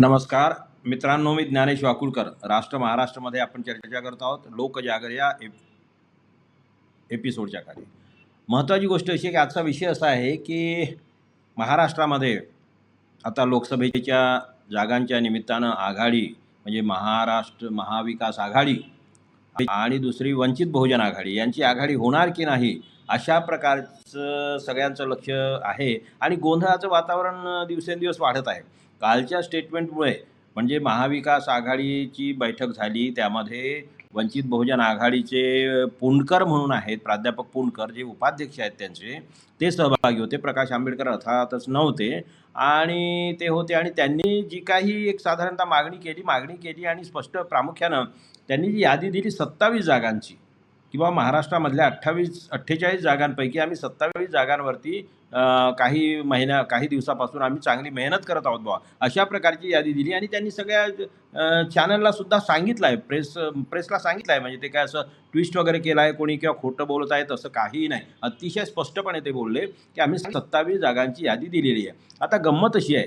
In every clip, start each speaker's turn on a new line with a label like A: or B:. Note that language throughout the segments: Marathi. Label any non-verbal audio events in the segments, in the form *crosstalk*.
A: नमस्कार. मित्रांनो मी ज्ञानेश वाकुळकर. राष्ट्र महाराष्ट्रमध्ये आपण चर्चा करत आहोत. लोकजागर या एप एपिसोडच्या खाली. महत्त्वाची गोष्ट अशी आहे की आजचा विषय असा आहे की महाराष्ट्रामध्ये आता लोकसभेच्या जागांच्या निमित्तानं आघाडी म्हणजे महाराष्ट्र महाविकास आघाडी आणि दुसरी वंचित बहुजन आघाडी यांची आघाडी होणार की नाही अशा प्रकारचं सगळ्यांचं लक्ष आहे आणि गोंधळाचं वातावरण दिवसेंदिवस वाढत आहे. कालच्या स्टेटमेंटमुळे म्हणजे महाविकास आघाडीची बैठक झाली त्यामध्ये वंचित बहुजन आघाडीचे पुणकर म्हणून आहेत प्राध्यापक पुणकर जे उपाध्यक्ष आहेत त्यांचे ते सहभागी होते. प्रकाश आंबेडकर अर्थातच नव्हते आणि ते होते आणि त्यांनी जी काही एक साधारणतः मागणी केली मागणी केली आणि स्पष्ट प्रामुख्यानं त्यांनी जी यादी दिली सत्तावीस जागांची किंवा महाराष्ट्रामधल्या अठ्ठावीस अठ्ठेचाळीस जागांपैकी आम्ही सत्तावीस जागांवरती काही महिन्या काही दिवसापासून आम्ही चांगली मेहनत करत आहोत बुवा. अशा प्रकारची यादी दिली आणि त्यांनी सगळ्या चॅनलला सुद्धा सांगितलं आहे प्रेस प्रेसला सांगितलं आहे म्हणजे ते काय असं ट्विस्ट वगैरे केलं आहे कोणी किंवा खोटं बोलत आहे तसं काहीही नाही. अतिशय स्पष्टपणे ते बोलले की आम्ही सत्तावीस जागांची यादी दिलेली आहे. आता गंमत अशी आहे.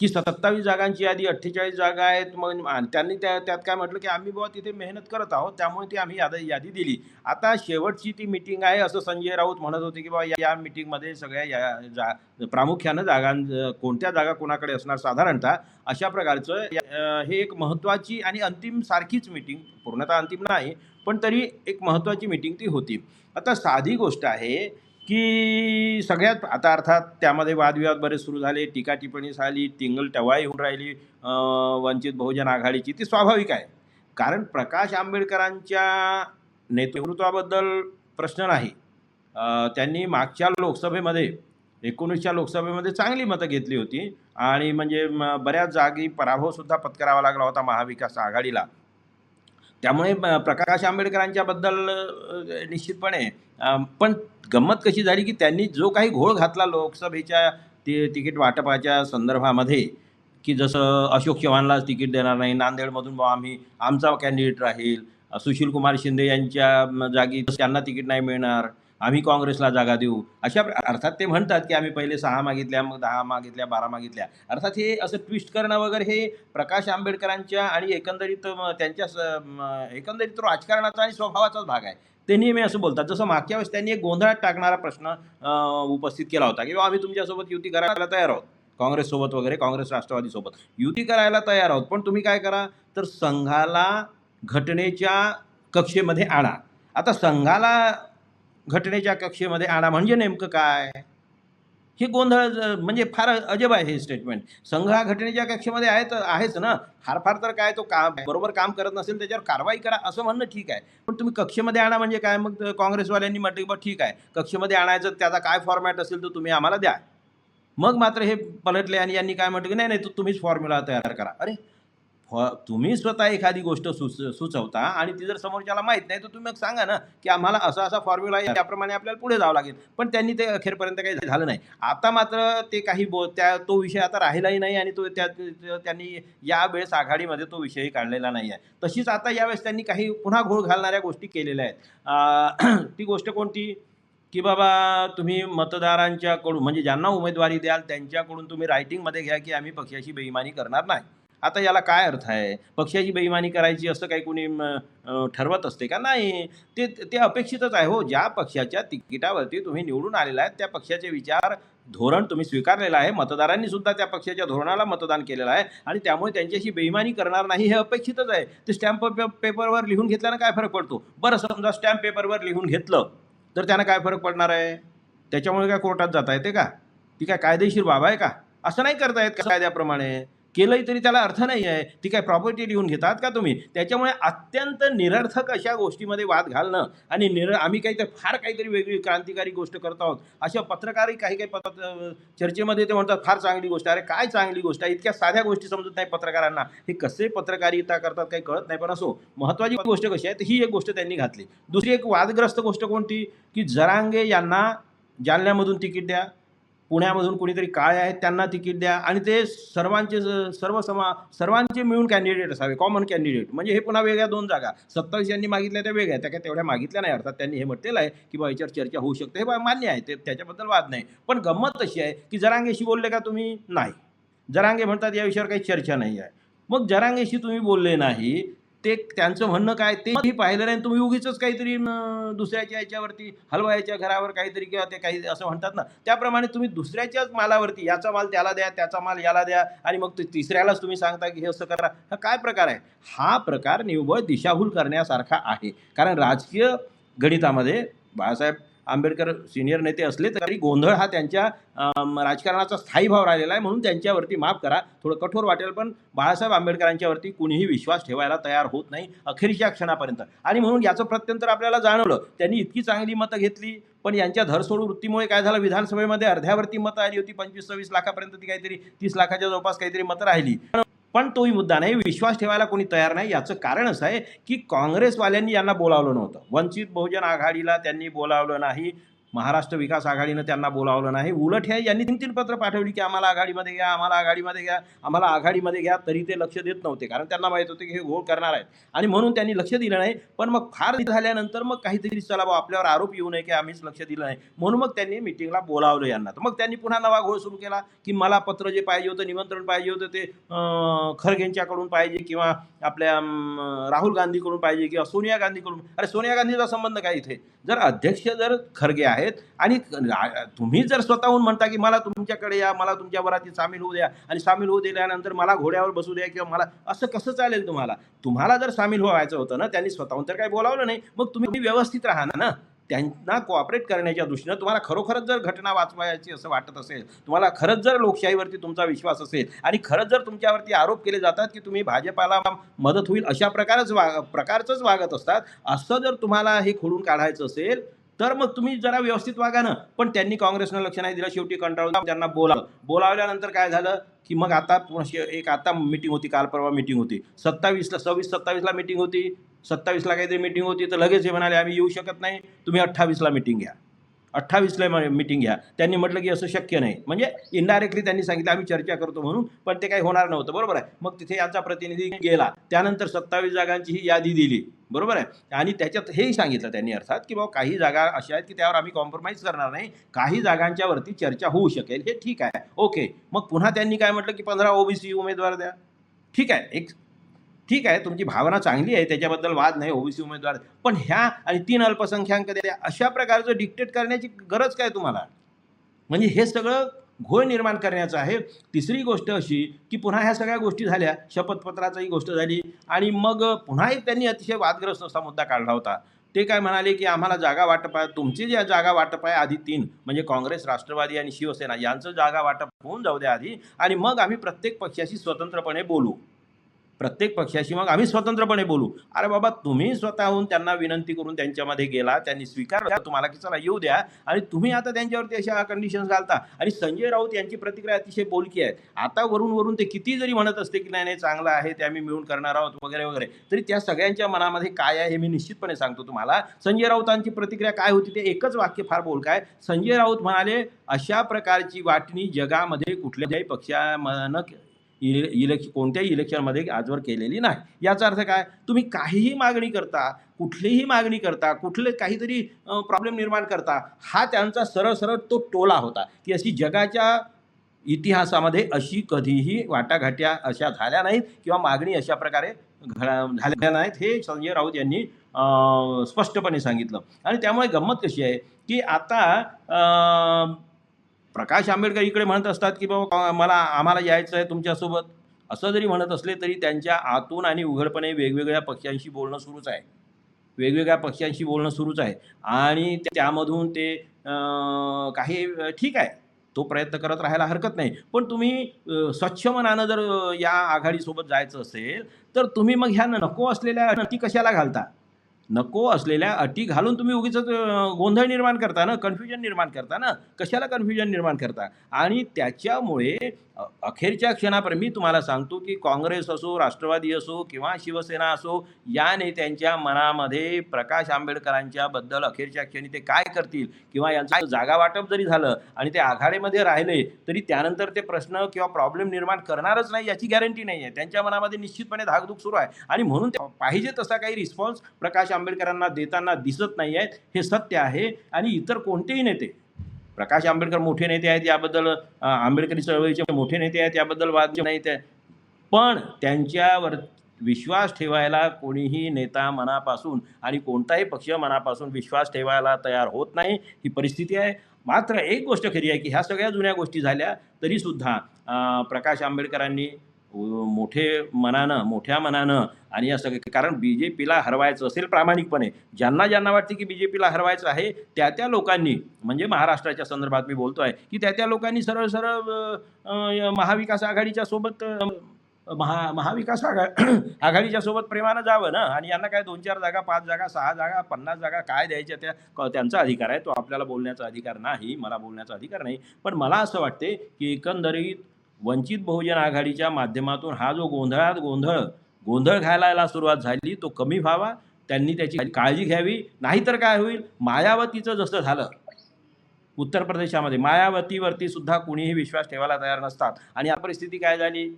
A: की सत्तावीस जागांची यादी अठ्ठेचाळीस जागा आहेत. मग त्यांनी त्या त्यात काय म्हटलं की आम्ही बाबा तिथे मेहनत करत आहोत त्यामुळे ती आम्ही यादी यादी दिली. आता शेवटची ती मिटिंग आहे असं संजय राऊत म्हणत होते की बाबा या- मिटिंगमध्ये सगळ्या या जा प्रामुख्यानं जागां कोणत्या जागा कोणाकडे असणार साधारणतः अशा प्रकारचं हे एक महत्त्वाची आणि अंतिम सारखीच मिटिंग पूर्णतः अंतिम नाही पण तरी एक महत्त्वाची मिटिंग ती होती. आता साधी गोष्ट आहे की सगळ्यात आता अर्थात त्यामध्ये वादविवाद बरेच सुरू झाले टीका टिप्पणी झाली टिंगल टवाई होऊन राहिली वंचित बहुजन आघाडीची. ती स्वाभाविक आहे. कारण प्रकाश आंबेडकरांच्या नेतृत्वाबद्दल प्रश्न नाही. त्यांनी मागच्या लोकसभेमध्ये एकोणीसच्या लोकसभेमध्ये चांगली मतं घेतली होती. आणि म्हणजे म- बऱ्याच जागी पराभवसुद्धा पत्करावा लागला होता महाविकास आघाडीला. त्यामुळे प्रकाश आंबेडकरांच्याबद्दल निश्चितपणे पण गंमत कशी झाली की त्यांनी जो काही घोळ घातला लोकसभेच्या ति तिकीट वाटपाच्या संदर्भामध्ये की जसं अशोक चव्हाणलाच तिकीट देणार नाही नांदेडमधून बा आम्ही आमचा कॅन्डिडेट राहील सुशीलकुमार शिंदे यांच्या जागी त्यांना तिकीट नाही मिळणार आम्ही काँग्रेसला जागा देऊ. अशा अर्थात ते म्हणतात की आम्ही पहिले सहा मागितल्या मग दहा मागितल्या बारा मागितल्या. अर्थात हे असं ट्विस्ट करणं वगैरे हे प्रकाश आंबेडकरांच्या आणि एकंदरीत त्यांच्या स- एकंदरीत राजकारणाचा आणि स्वभावाचाच भाग आहे. ते नेहमी असं बोलतात. जसं मागच्या वेळेस त्यांनी एक गोंधळात टाकणारा प्रश्न उपस्थित केला होता की आम्ही तुमच्यासोबत युती करायला तयार आहोत. काँग्रेससोबत वगैरे काँग्रेस राष्ट्रवादीसोबत युती करायला तयार आहोत. पण तुम्ही काय करा? तर संघाला घटनेच्या कक्षेमध्ये आणा. आता संघाला घटनेच्या कक्षेमध्ये आणा म्हणजे नेमकं काय? हे गोंधळ म्हणजे फार अजब आहे हे स्टेटमेंट संघ हा घटनेच्या कक्षेमध्ये आहे तर आहेच ना. फार फार तर काय तो काम बरोबर काम करत नसेल त्याच्यावर कारवाई करा असं म्हणणं ठीक आहे. पण तुम्ही कक्षेमध्ये आणा म्हणजे काय? मग काँग्रेसवाल्यांनी म्हटलं की बा ठीक आहे. कक्षेमध्ये आणायचं त्याचा काय फॉर्मॅट असेल तर तुम्ही आम्हाला द्या. मग मात्र हे पलटले आणि यांनी काय म्हटलं की नाही नाही तुम्हीच फॉर्म्युला तयार करा. अरे तुम्ही स्वतः एखादी गोष्ट सुच सुचवता आणि ती जर समोरच्याला माहीत नाही तर तुम्ही मग सांगा ना की आम्हाला असा असा फॉर्म्युला आहे त्याप्रमाणे आपल्याला पुढे जावं लागेल. पण त्यांनी ते अखेरपर्यंत काही झालं नाही. आता मात्र ते काही बो त्या तो विषय आता राहिलाही नाही आणि तो त्या त्यांनी यावेळेस आघाडीमध्ये तो विषयही काढलेला नाही आहे. तशीच आता यावेळेस त्यांनी काही पुन्हा घोळ घालणाऱ्या गोष्टी केलेल्या आहेत. *clears throat* ती गोष्ट कोणती? की बाबा तुम्ही मतदारांच्याकडून म्हणजे ज्यांना उमेदवारी द्याल त्यांच्याकडून तुम्ही रायटिंगमध्ये घ्या की आम्ही पक्षाची बेईमानी करणार नाही. आता याला काय अर्थ आहे? पक्षाची बेईमानी करायची असं काही कोणी ठरवत असते का? नाही. ते ते अपेक्षितच आहे हो. ज्या पक्षाच्या तिकिटावरती तुम्ही निवडून आलेला आहे त्या पक्षाचे विचार धोरण तुम्ही स्वीकारलेलं आहे. मतदारांनी सुद्धा त्या पक्षाच्या धोरणाला मतदान केलेलं आहे आणि त्यामुळे त्यांच्याशी बेईमानी करणार नाही हे अपेक्षितच आहे. ते स्टॅम्प पेपरवर लिहून घेतल्यानं काय फरक पडतो? बरं समजा स्टॅम्प पेपरवर लिहून घेतलं तर त्यांना काय फरक पडणार आहे? त्याच्यामुळे काय कोर्टात जाता येते का? ती काय कायदेशीर बाब आहे का? असं नाही करता येत का कायद्याप्रमाणे? केलंही तरी त्याला अर्थ नाही आहे. ती काय प्रॉपर्टी लिहून घेतात का तुम्ही? त्याच्यामुळे अत्यंत निरर्थक अशा गोष्टीमध्ये वाद घालणं आणि निर आम्ही काहीतरी फार काहीतरी वेगळी क्रांतिकारी गोष्ट करत आहोत. अशा पत्रकारही काही काही पत्र चर्चेमध्ये ते म्हणतात फार चांगली गोष्ट आहे. अरे काय चांगली गोष्ट आहे? इतक्या साध्या गोष्टी समजत नाही पत्रकारांना. हे कसे पत्रकारिता करतात काही कळत नाही पण असो महत्त्वाची गोष्ट कशी आहे तर ही एक गोष्ट त्यांनी घातली. दुसरी एक वादग्रस्त गोष्ट कोणती? की जरांगे यांना जालन्यामधून तिकीट द्या. पुण्यामधून कोणीतरी काळे आहेत त्यांना तिकीट द्या. आणि ते सर्वांचे सर्व समा सर्वांचे मिळून कॅन्डिडेट असावे कॉमन कॅन्डिडेट म्हणजे हे पुन्हा वेगळ्या दोन जागा. सत्तावीस यांनी मागितल्या त्या वेगळ्या त्या काय तेवढ्या मागितल्या नाही. अर्थात त्यांनी हे म्हटलेलं आहे की बा याच्यावर चर्चा होऊ शकते. हे बा मान्य आहे. ते त्याच्याबद्दल वाद नाही. पण गंमत तशी आहे की जरांगेशी बोलले का तुम्ही? नाही. जरांगे म्हणतात या विषयावर काही चर्चा नाही आहे. मग जरांगेशी तुम्ही बोलले नाही ते त्यांचं म्हणणं काय तेही पाहिलं नाही. तुम्ही उगीच काहीतरी दुसऱ्याच्या याच्यावरती हलवायच्या घरावर काहीतरी किंवा ते काही असं म्हणतात ना. त्याप्रमाणे तुम्ही दुसऱ्याच्याच मालावरती याचा माल त्याला द्या त्याचा माल याला द्या आणि मग ते तिसऱ्यालाच तुम्ही सांगता की हे असं करा. हा काय प्रकार आहे? हा प्रकार निव्वळ दिशाभूल करण्यासारखा आहे. कारण राजकीय गणितामध्ये बाळासाहेब आंबेडकर सिनियर नेते असले तरी गोंधळ हा त्यांच्या राजकारणाचा स्थायी भाव राहिलेला आहे म्हणून त्यांच्यावरती माफ करा. थोडं कठोर वाटेल पण बाळासाहेब आंबेडकरांच्यावरती कुणीही विश्वास ठेवायला तयार होत नाही अखेरच्या क्षणापर्यंत. आणि म्हणून याचं प्रत्यंतर आपल्याला जाणवलं. त्यांनी इतकी चांगली मतं घेतली पण यांच्या धरसोडू वृत्तीमुळे काय झालं? विधानसभेमध्ये अर्ध्यावरती मतं आली होती पंचवीस सव्वीस लाखापर्यंत ती काहीतरी तीस लाखाच्या जवळपास काहीतरी मतं राहिली. पण तोही मुद्दा नाही विश्वास ठेवायला कोणी तयार नाही. याचं कारण असं आहे की काँग्रेसवाल्यांनी यांना बोलावलं नव्हतं. वंचित बहुजन आघाडीला त्यांनी बोलावलं नाही. महाराष्ट्र विकास आघाडीनं त्यांना बोलावलं नाही. उलट हे यांनी तीन तीन पत्र पाठवली की आम्हाला आघाडीमध्ये घ्या आम्हाला आघाडीमध्ये घ्या आम्हाला आघाडीमध्ये घ्या तरी ते लक्ष देत नव्हते. कारण त्यांना माहीत होते की हे घोळ करणार आहेत. आणि म्हणून त्यांनी लक्ष दिलं नाही. पण मग फार झाल्यानंतर मग काहीतरी चला भाऊ आपल्यावर आरोप येऊ नये की आम्हीच लक्ष दिलं नाही. म्हणून मग त्यांनी मिटिंगला बोलावलं यांना. तर मग त्यांनी पुन्हा नवा घोळ सुरू केला की मला पत्र जे पाहिजे होतं निमंत्रण पाहिजे होतं ते खरगेंच्याकडून पाहिजे किंवा आपल्या राहुल गांधीकडून पाहिजे किंवा सोनिया गांधीकडून. अरे सोनिया गांधीचा संबंध काय इथे? जर अध्यक्ष जर खरगे आहे आहेत. आणि तुम्ही जर स्वतःहून म्हणता की मला तुमच्याकडे या मला तुमच्या वरातीत सामील होऊ द्या आणि सामील होऊ दिल्यानंतर मला घोड्यावर बसू द्या किंवा मला असं कसं चालेल तुम्हाला? तुम्हाला जर सामील व्हायचं होतं ना त्यांनी स्वतःहून तर काही बोलावलं नाही. मग तुम्ही व्यवस्थित राहा ना त्यांना कोऑपरेट करण्याच्या दृष्टीनं तुम्हाला खरोखरच जर घटना वाचवायची असं वाटत असेल तुम्हाला खरंच जर लोकशाहीवरती तुमचा विश्वास असेल आणि खरंच जर तुमच्यावरती आरोप केले जातात की तुम्ही भाजपाला मदत होईल अशा प्रकारच वा प्रकारचंच वागत असतात असं जर तुम्हाला हे खोडून काढायचं असेल तर मग तुम्ही जरा व्यवस्थित वागा ना. पण त्यांनी काँग्रेसनं लक्ष नाही दिलं शेवटी कंटाळून त्यांना बोलावलं. बोलावल्यानंतर काय झालं की मग आता म्हणजे एक आता मिटिंग होती काल परवा मिटिंग होती. सत्तावीसला सव्वीस सत्तावीसला मिटिंग होती. सत्तावीसला काहीतरी मिटिंग होती तर लगेच हे म्हणाले आम्ही येऊ शकत नाही. तुम्ही अठ्ठावीसला मिटिंग घ्या. अठ्ठावीसला मिटिंग घ्या. त्यांनी म्हटलं की असं शक्य नाही. म्हणजे इनडायरेक्टली त्यांनी सांगितलं आम्ही चर्चा करतो म्हणून पण ते काही होणार नव्हतं. बरोबर आहे. मग तिथे याचा प्रतिनिधी गेला. त्यानंतर सत्तावीस जागांची ही यादी दिली. बरोबर आहे? आणि त्याच्यात हेही सांगितलं त्यांनी अर्थात की बाबा काही जागा अशा आहेत की त्यावर आम्ही कॉम्प्रोमाइज करणार नाही. काही जागांच्या वरती चर्चा होऊ शकेल. हे ठीक आहे. ओके मग पुन्हा त्यांनी काय म्हटलं की पंधरा ओबीसी उमेदवार द्या. ठीक आहे. एक ठीक आहे तुमची भावना चांगली आहे त्याच्याबद्दल वाद नाही ओबीसी उमेदवार पण ह्या आणि तीन अल्पसंख्याक द्या अशा प्रकारचं डिक्टेट करण्याची गरज काय तुम्हाला? म्हणजे हे सगळं घोळ निर्माण करण्याचं आहे. तिसरी गोष्ट अशी की पुन्हा ह्या सगळ्या गोष्टी झाल्या शपथपत्राचाही गोष्ट झाली आणि मग पुन्हा एक त्यांनी अतिशय वादग्रस्त असा मुद्दा काढला होता. ते काय म्हणाले की आम्हाला जागा वाटप आहे तुमची ज्या जागा वाटप आहे आधी तीन म्हणजे काँग्रेस राष्ट्रवादी आणि शिवसेना यांचं जागा वाटप होऊन जाऊ द्या आधी आणि मग आम्ही प्रत्येक पक्षाशी स्वतंत्रपणे बोलू. प्रत्येक पक्षाशी. मग आम्ही स्वतंत्रपणे बोलू. अरे बाबा तुम्ही स्वतःहून त्यांना विनंती करून त्यांच्यामध्ये गेला त्यांनी स्वीकारलं. तुम्हाला की चला येऊ द्या. आणि तुम्ही आता त्यांच्यावरती अशा कंडिशन्स घालता. आणि संजय राऊत यांची प्रतिक्रिया अतिशय बोलकी आहे. आता वरून वरून ते किती जरी म्हणत असते की नाही नाही चांगलं आहे ते आम्ही मिळून करणार आहोत वगैरे वगैरे. तरी त्या सगळ्यांच्या मनामध्ये काय आहे हे मी निश्चितपणे सांगतो तुम्हाला. संजय राऊतांची प्रतिक्रिया काय होती ते एकच वाक्य फार बोलकाय संजय राऊत म्हणाले अशा प्रकारची वाटणी जगामध्ये कुठल्याही पक्षानं इले इलेक्शन कोणत्याही इलेक्शनमध्ये आजवर केलेली नाही. याचा अर्थ काय? तुम्ही काहीही मागणी करता कुठलीही मागणी करता कुठले काहीतरी प्रॉब्लेम निर्माण करता हा त्यांचा सरळ सरळ तो टोला होता. की अशी जगाच्या इतिहासामध्ये अशी कधीही वाटाघाट्या अशा झाल्या नाहीत किंवा मागणी अशा प्रकारे घडा झाल्या नाहीत हे संजय राऊत यांनी स्पष्टपणे सांगितलं. आणि त्यामुळे गंमत कशी आहे? की आता प्रकाश आंबेडकर इकडे म्हणत असतात की बाबा मला आम्हाला यायचं आहे तुमच्यासोबत. असं जरी म्हणत असले तरी त्यांच्या आतून आणि उघडपणे वेगवेगळ्या पक्षांशी बोलणं सुरूच आहे. वेगवेगळ्या पक्षांशी बोलणं सुरूच आहे. आणि त्यामधून ते काही ठीक आहे. तो प्रयत्न करत राहायला हरकत नाही. पण तुम्ही स्वच्छ मनानं जर या आघाडीसोबत जायचं असेल तर तुम्ही मग ह्या नको असलेल्या अटी कशाला घालता? नको असलेल्या अटी घालून तुम्ही उगीच गोंधळ निर्माण करता ना कन्फ्युजन निर्माण करता ना. कशाला कन्फ्युजन निर्माण करता? आणि त्याच्यामुळे अखेरच्या क्षणापर्यंत मी तुम्हाला सांगतो की काँग्रेस असो राष्ट्रवादी असो किंवा शिवसेना असो या नेत्यांच्या मनामध्ये प्रकाश आंबेडकरांच्या बद्दल अखेरच्या क्षणी ते काय करतील? किंवा यांचं जागा वाटप जरी झालं आणि ते आघाडीमध्ये राहिले तरी त्यानंतर ते प्रश्न किंवा प्रॉब्लेम निर्माण करणारच नाही याची गॅरंटी नाही आहे त्यांच्या मनामध्ये निश्चितपणे धाकधूक सुरू आहे. आणि म्हणून पाहिजे तसा काही रिस्पॉन्स प्रकाश आंबेडकरांना देताना दिसत नाही आहेत हे सत्य आहे आणि इतर कोणतेही नेते प्रकाश आंबेडकर मोठे नेते आहेत याबद्दल आंबेडकरी चळवळीचे मोठे नेते आहेत याबद्दल वाद नाही ते पण त्यांच्यावर विश्वास ठेवायला कोणीही नेता मनापासून आणि कोणताही पक्ष मनापासून विश्वास ठेवायला तयार होत नाही ही परिस्थिती आहे. मात्र एक गोष्ट खरी आहे की ह्या सगळ्या जुन्या गोष्टी झाल्या तरीसुद्धा अं, प्रकाश आंबेडकरांनी मोठे मनानं मोठ्या मनानं आणि या सगळे कारण बी जे पीला हरवायचं असेल प्रामाणिकपणे. ज्यांना ज्यांना वाटते की बी जे पीला हरवायचं आहे त्या त्या लोकांनी म्हणजे महाराष्ट्राच्या संदर्भात मी बोलतो आहे की त्या त्या लोकांनी सरळ सरळ महाविकास आघाडीच्या सोबत महा महाविकास आघा *clears throat* आघाडीच्या सोबत प्रेमानं जावं ना? आणि यांना काय दोन चार जागा पाच जागा सहा जागा पन्नास जागा काय द्यायच्या त्या क- त्यांचा अधिकार आहे. तो आपल्याला बोलण्याचा अधिकार नाही मला बोलण्याचा अधिकार नाही. पण मला असं वाटते की एकंदरीत वंचित बहुजन आघाडीच्या माध्यमातून हा जो गोंधळात गोंधळ गोंधळ घालायला सुरुवात झाली तो कमी व्हावा त्यांनी त्याची काळजी घ्यावी नाहीतर काय होईल? मायावतीचं जसं झालं उत्तर प्रदेशामध्ये मायावतीवरती सुद्धा कुणीही विश्वास ठेवायला तयार नसतात. आणि या परिस्थिती काय झाली?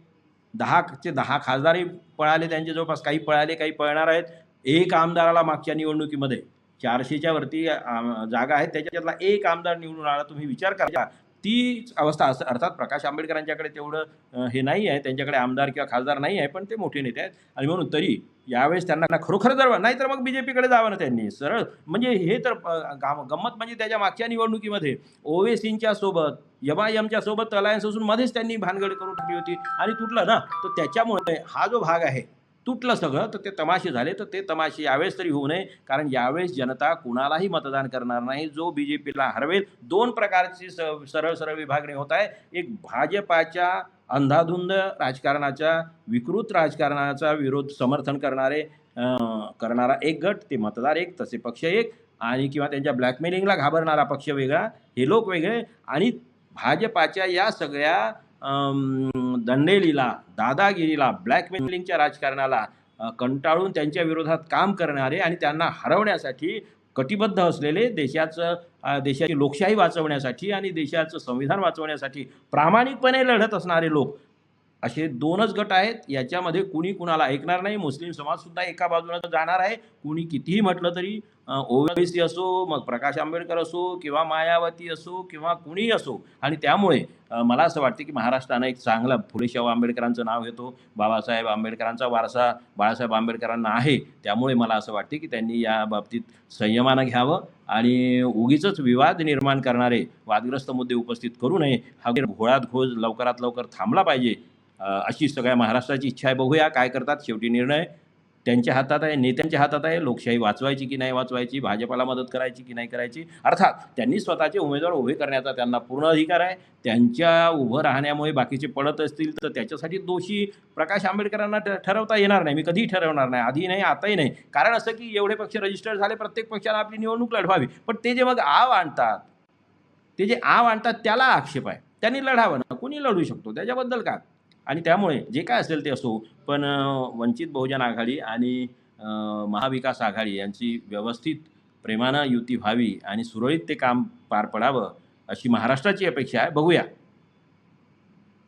A: दहाचे दहा खासदारही पळाले त्यांचे जवळपास काही पळाले काही पळणार आहेत. एक आमदाराला मागच्या निवडणुकीमध्ये चारशेच्या वरती जागा आहेत. त्याच्यातला एक आमदार निवडून आला तुम्ही विचार करा. तीच अवस्था असं अर्थात प्रकाश आंबेडकरांच्याकडे तेवढं हे नाही आहे त्यांच्याकडे आमदार किंवा खासदार नाही आहे पण ते मोठे नेते आहेत. आणि म्हणून तरी यावेळेस त्यांना खरोखर जर नाही तर मग बी जे पीकडे जावं ना त्यांनी. सरळ म्हणजे हे तर गाम- गंमत म्हणजे त्याच्या मागच्या निवडणुकीमध्ये ओवेसींच्या सोबत यमायमच्या आय एमच्या सोबत अलायन्स असून मध्येच त्यांनी भानगड करून टाकली होती. आणि तुटलं ना तर त्याच्यामुळे हा जो भाग आहे तुटलं सगळं तर ते तमाशे झाले. तर ते तमाशे यावेळेस तरी होऊ नये. कारण यावेळेस जनता कुणालाही मतदान करणार नाही. जो बी जे पीला हरवेल दोन प्रकारची स सरळ सरळ विभागणी होत आहे. एक भाजपाच्या अंधाधुंद राजकारणाच्या विकृत राजकारणाचा विरोध समर्थन करणारे करणारा एक गट ते मतदार एक तसे पक्ष एक. आणि किंवा त्यांच्या ब्लॅकमेलिंगला घाबरणारा पक्ष वेगळा. हे लोक वेगळे. आणि भाजपाच्या या सगळ्या दंडेलीला दादागिरीला ब्लॅकमेलिंगच्या राजकारणाला कंटाळून त्यांच्या विरोधात काम करणारे आणि त्यांना हरवण्यासाठी कटिबद्ध असलेले देशाचं देशाची लोकशाही वाचवण्यासाठी आणि देशाचं संविधान वाचवण्यासाठी प्रामाणिकपणे लढत असणारे लोक असे दोनच गट आहेत याच्यामध्ये कुणी कुणाला ऐकणार नाही. मुस्लिम समाजसुद्धा एका बाजूला जाणार आहे. कुणी कितीही म्हटलं तरी ओवेसी असो मग प्रकाश आंबेडकर असो किंवा मायावती असो किंवा कुणीही असो. आणि त्यामुळे मला असं वाटतं की महाराष्ट्रानं एक चांगला फुलेशाहू आंबेडकरांचं नाव घेतो. बाबासाहेब आंबेडकरांचा वारसा बाळासाहेब आंबेडकरांना आहे. त्यामुळे मला असं वाटते की त्यांनी या बाबतीत संयमानं घ्यावं आणि उगीच विवाद निर्माण करणारे वादग्रस्त मुद्दे उपस्थित करू नये. हा घोळात घोळ लवकरात लवकर थांबला पाहिजे. अशी सगळ्या महाराष्ट्राची इच्छा आहे. बघूया काय करतात. शेवटी निर्णय त्यांच्या हातात आहे. नेत्यांच्या हातात आहे. लोकशाही वाचवायची की नाही वाचवायची? भाजपाला मदत करायची की नाही करायची? अर्थात त्यांनी स्वतःचे उमेदवार उभे करण्याचा त्यांना पूर्ण अधिकार आहे. त्यांच्या उभं राहण्यामुळे बाकीचे पडत असतील तर त्याच्यासाठी दोषी प्रकाश आंबेडकरांना ठ- ठरवता येणार नाही. मी कधीही ठरवणार नाही. आधी नाही आताही नाही. कारण असं की एवढे पक्ष रजिस्टर झाले प्रत्येक पक्षाला आपली निवडणूक लढवावी. पण ते जे मग आव आणतात ते जे आव आणतात त्याला आक्षेप आहे. त्यांनी लढावं ना. कोणी लढू शकतो? त्याच्याबद्दल का आणि त्यामुळे जे काय असेल ते असो पण वंचित बहुजन आघाडी आणि महाविकास आघाडी यांची व्यवस्थित प्रेमानं युती व्हावी आणि सुरळीत ते काम पार पडावं अशी महाराष्ट्राची अपेक्षा आहे. बघूया.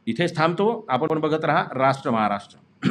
A: इथेच थांबतो. आपण बघत राहा. राष्ट्र महाराष्ट्र.